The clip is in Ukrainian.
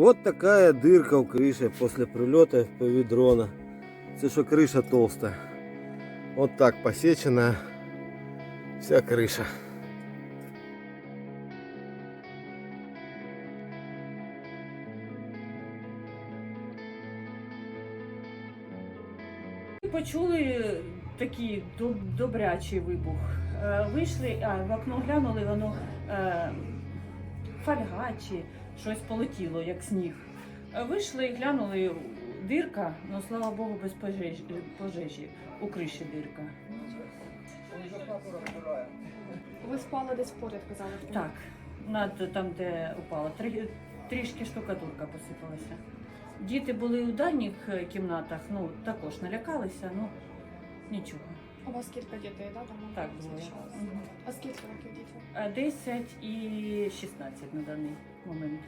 Вот такая дырка в крыше после прилета дрона. Це що криша толста. Вот так посечена вся криша. Ми Почули такий добрячий вибух. Е, Вийшли, а в окно глянули, воно е, фольга чи щось полетіло, як сніг. Вийшли і глянули, дирка, ну слава Богу, без пожежі, пожежі. у криші дирка. Ви спали десь поряд, казали. Так, над там, де упала, Трі- трішки штукатурка посипалася. Діти були у дальніх е, кімнатах, ну також налякалися, ну нічого. У вас кілька дітей, да? Тому Так було. залишалось? Мгм. А скільки років дітям? Е, 10 і 16 на даний момент.